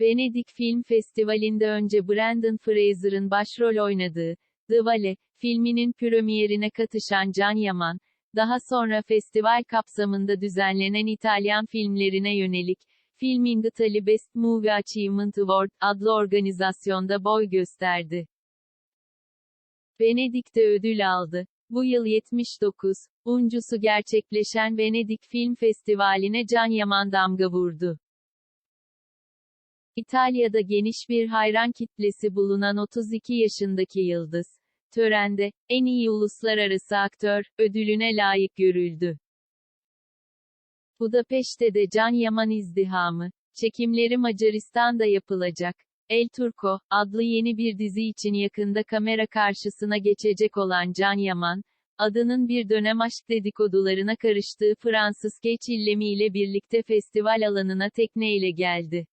Venedik Film Festivali'nde önce Brendan Fraser'ın başrol oynadığı The Valley filminin premierine katışan Can Yaman, daha sonra festival kapsamında düzenlenen İtalyan filmlerine yönelik Filming Italy Best Movie Achievement Award adlı organizasyonda boy gösterdi. Venedik'te ödül aldı. Bu yıl 79. uncusu gerçekleşen Venedik Film Festivali'ne Can Yaman damga vurdu. İtalya'da geniş bir hayran kitlesi bulunan 32 yaşındaki yıldız, törende, en iyi uluslararası aktör, ödülüne layık görüldü. Budapeşte'de Can Yaman izdihamı, çekimleri Macaristan'da yapılacak. El Turco, adlı yeni bir dizi için yakında kamera karşısına geçecek olan Can Yaman, adının bir dönem aşk dedikodularına karıştığı Fransız Geç illemiyle birlikte festival alanına tekneyle geldi.